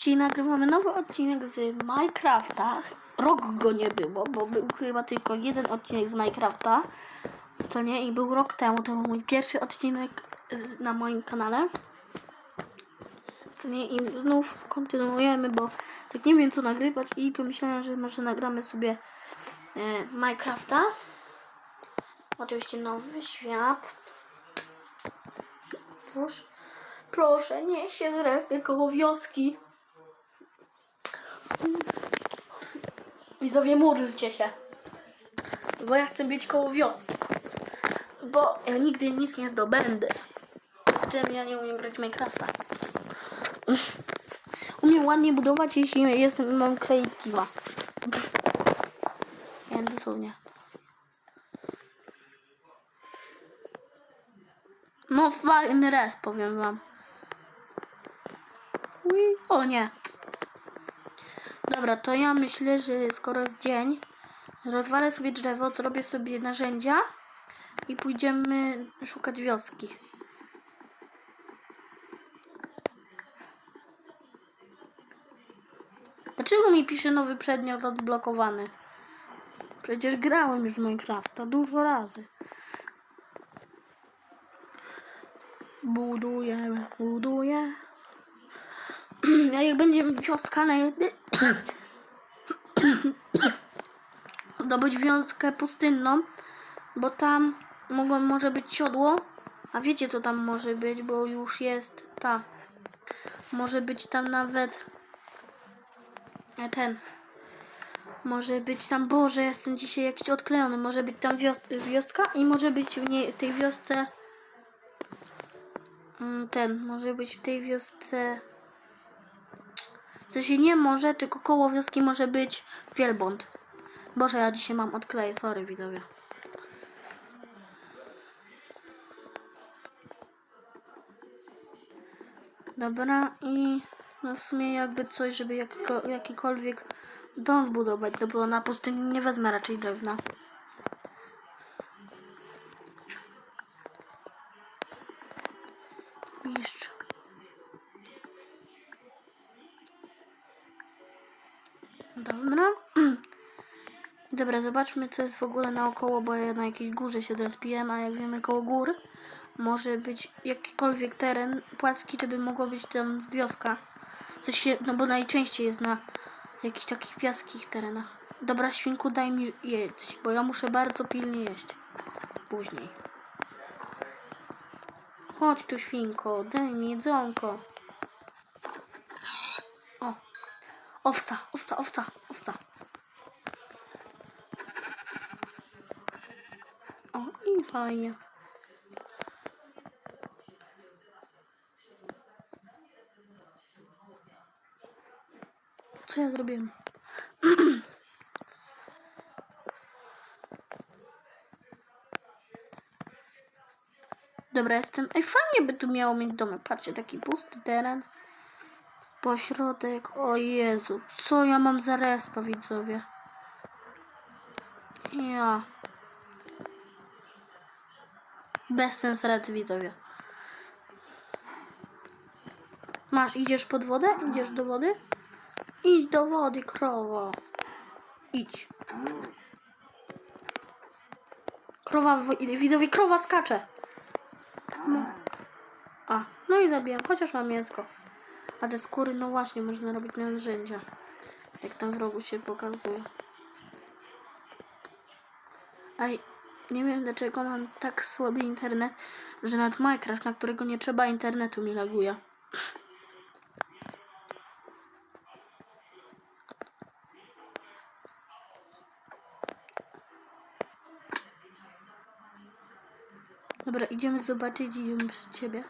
Dzisiaj nagrywamy nowy odcinek z Minecrafta. Rok go nie było, bo był chyba tylko jeden odcinek z Minecrafta. Co nie? I był rok temu. To był mój pierwszy odcinek na moim kanale. Co nie? I znów kontynuujemy, bo tak nie wiem co nagrywać i pomyślałem, że może nagramy sobie e, Minecrafta. Oczywiście nowy świat. Stwórz. Proszę, niech się zrespię koło wioski. Widzowie, módlcie się. Bo ja chcę być koło wioski. Bo ja nigdy nic nie zdobędę. Z tym ja nie umiem grać w Minecrafta. Umiem ładnie budować, jeśli jestem, mam creative'a. Ja dosłownie. No fajny res, powiem wam. Ui, o nie. Dobra, to ja myślę, że skoro jest dzień, rozwalę sobie drzewo, zrobię sobie narzędzia i pójdziemy szukać wioski. Dlaczego mi pisze nowy przedmiot odblokowany? Przecież grałem już w Minecrafta dużo razy. Buduję, buduję. A jak będzie wioska najlepiej zdobyć wioskę pustynną, bo tam mogą, może być siodło, a wiecie co tam może być, bo już jest ta. Może być tam nawet ten. Może być tam, Boże, jestem dzisiaj jakiś odklejony. Może być tam wios wioska i może być w niej, tej wiosce mm, ten, może być w tej wiosce w sensie nie może, tylko koło wioski może być wielbłąd. Boże, ja dzisiaj mam odkleję, sorry widzowie. Dobra i no w sumie jakby coś, żeby jakiko, jakikolwiek dom zbudować, no bo na pustyni nie wezmę raczej drewna. Mistrz. Dobra. Dobra, zobaczmy co jest w ogóle naokoło, bo ja na jakiejś górze się teraz pijem, a jak wiemy koło gór może być jakikolwiek teren płaski, żeby mogła być tam wioska. Się, no bo najczęściej jest na jakichś takich piaskich terenach. Dobra, świnku, daj mi jeść, bo ja muszę bardzo pilnie jeść. Później. Chodź tu, świnko, daj mi jedzonko. O, owca, owca, owca, owca. O, i fajnie. Co ja zrobiłem? Dobra, jestem. Ej, fajnie by tu miało mieć domek. Patrzcie, taki pusty teren. Pośrodek. O Jezu, co ja mam za respa, widzowie? Ja. Bez sens rady, widzowie. Masz, idziesz pod wodę? Idziesz do wody? Idź do wody, krowo. Idź. Krowa, widzowie, krowa skacze. No. A, no i zabiłem, chociaż mam mięsko. A ze skóry, no właśnie, można robić narzędzia. Jak tam w rogu się pokazuje. Ej, nie wiem dlaczego mam tak słaby internet, że nawet Minecraft, na którego nie trzeba internetu, mi laguje. Dobra, idziemy zobaczyć, idziemy przed ciebie.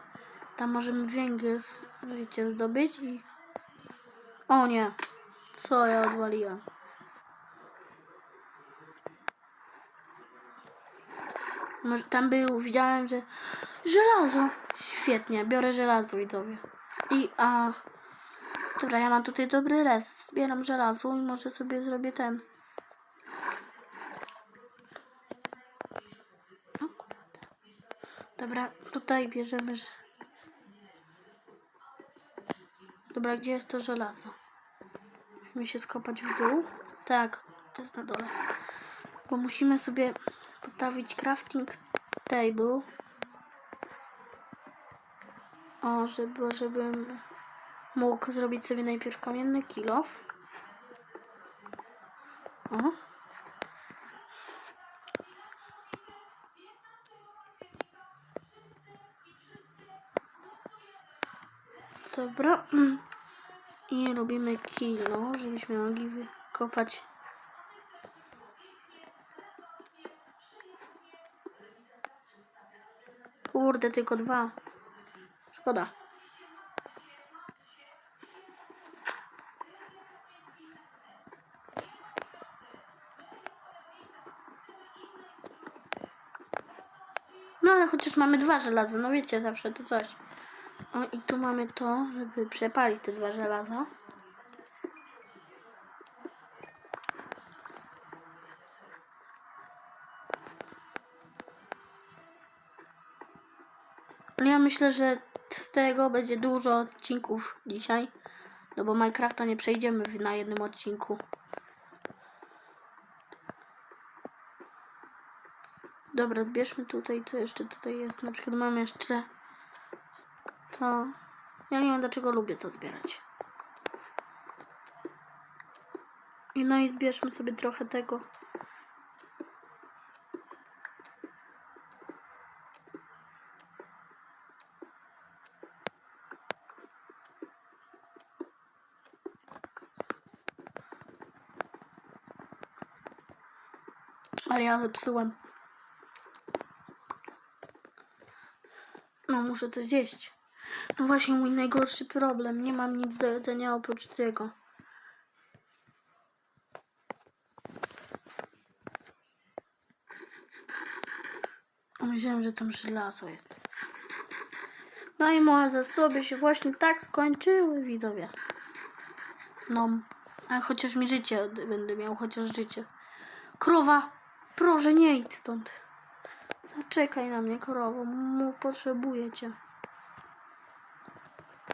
Tam możemy węgiel, wiecie, zdobyć i... O nie! Co ja odwaliłem? Może tam był, widziałem, że... Żelazo! Świetnie, biorę żelazo, widzowie. I, a... Dobra, ja mam tutaj dobry res. Zbieram żelazo i może sobie zrobię ten... Dobra, tutaj bierzemy. Dobra, gdzie jest to żelazo? Musimy się skopać w dół. Tak, jest na dole. Bo musimy sobie postawić crafting table. O, żeby, żebym mógł zrobić sobie najpierw kamienny kilo. O. Dobra. I robimy kilo, żebyśmy mogli wykopać. Kurde, tylko dwa. Szkoda. No ale chociaż mamy dwa żelaza, no wiecie, zawsze to coś. O i tu mamy to, żeby przepalić te dwa żelaza. No Ja myślę, że z tego będzie dużo odcinków dzisiaj. No bo Minecrafta nie przejdziemy na jednym odcinku. Dobra, bierzmy tutaj, co jeszcze tutaj jest. Na przykład mamy jeszcze to. Ja nie wiem dlaczego lubię to zbierać. I no i zbierzmy sobie trochę tego. Ale ja zepsułem. No, muszę to zjeść. No właśnie, mój najgorszy problem. Nie mam nic do jedzenia oprócz tego. Myślałem, że tam żelazo jest. No i moje zasoby się właśnie tak skończyły, widzowie. No, a chociaż mi życie będę miał, chociaż życie. Krowa, proszę nie idź stąd. Zaczekaj na mnie, krowo, mu potrzebuję cię.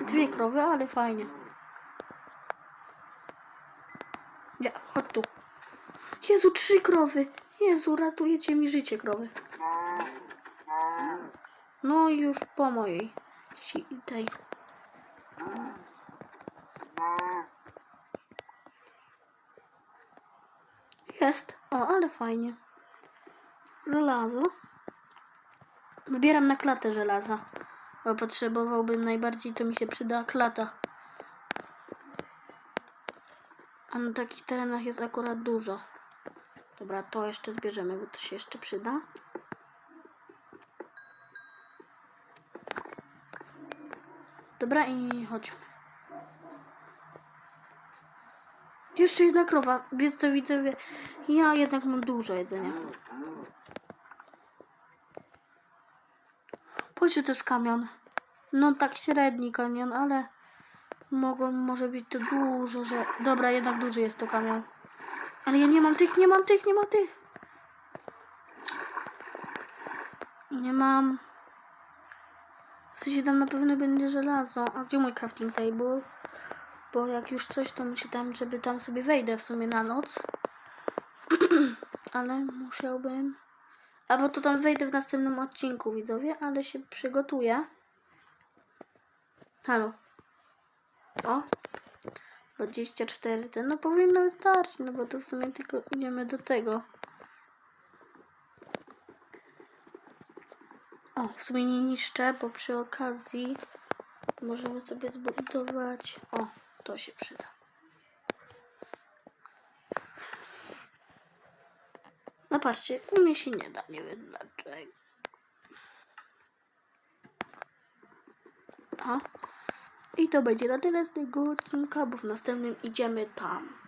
Dwie krowy, ale fajnie. Nie, chodź tu. Jezu, trzy krowy. Jezu, ratujecie mi życie, krowy. No już po mojej tej. Jest. O, ale fajnie. Żelazo. Zbieram na klatę żelaza. Bo potrzebowałbym najbardziej, to mi się przyda klata. A na takich terenach jest akurat dużo. Dobra, to jeszcze zbierzemy, bo to się jeszcze przyda. Dobra i chodźmy. Jeszcze jedna krowa. Więc to widzowie, ja jednak mam dużo jedzenia. Pójdźcie to jest kamion. No tak średni kamion, ale mogą, może być to dużo, że... Dobra, jednak duży jest to kamion. Ale ja nie mam tych, nie mam tych, nie mam tych. Nie mam. W sensie tam na pewno będzie żelazo. A gdzie mój crafting table? Bo jak już coś, to muszę tam, żeby tam sobie wejdę w sumie na noc. ale musiałbym... Albo to tam wejdę w następnym odcinku, widzowie, ale się przygotuję. Halo. O. 24 ten, no powinno wystarczyć, no bo to w sumie tylko idziemy do tego. O, w sumie nie niszczę, bo przy okazji możemy sobie zbudować. O, to się przyda. No u mnie się nie da, nie wiem dlaczego. O. I to będzie na tyle z tego odcinka, bo w następnym idziemy tam.